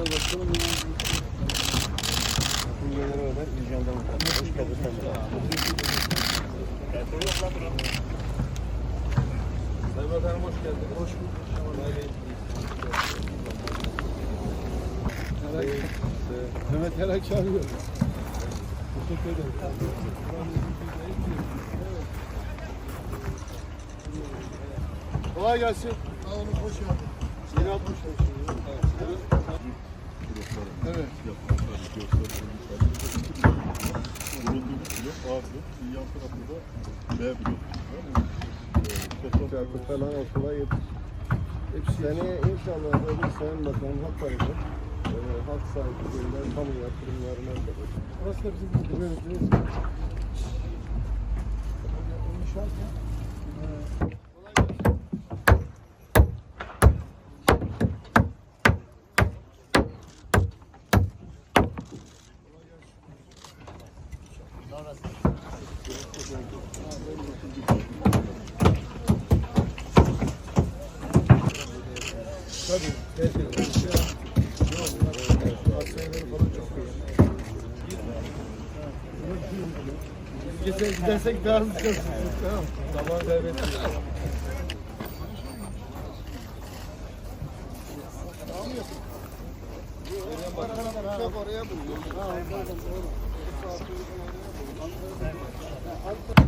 Sayın Bakanım hoş geldiniz. Hoş Mehmet Erak çağırıyor. Teşekkür ederim. Kolay gelsin. Sağ olun, hoş geldin. Yeni atmışlar. Evet. Bulunduğumuz blok A blok, yan tarafta da B blok. Beton falan okula yetiş. İnşallah olur Sayın Bakan hak verecek. Ee, halk sahipliğinden kamu yatırımlarına kadar. Burası da bizim müdürümüz. İnşaat iyi. Gidersek, daha hızlı çıkarsın. Tamam. Zaman kaybettik. Çok oraya buluyor. Thank you.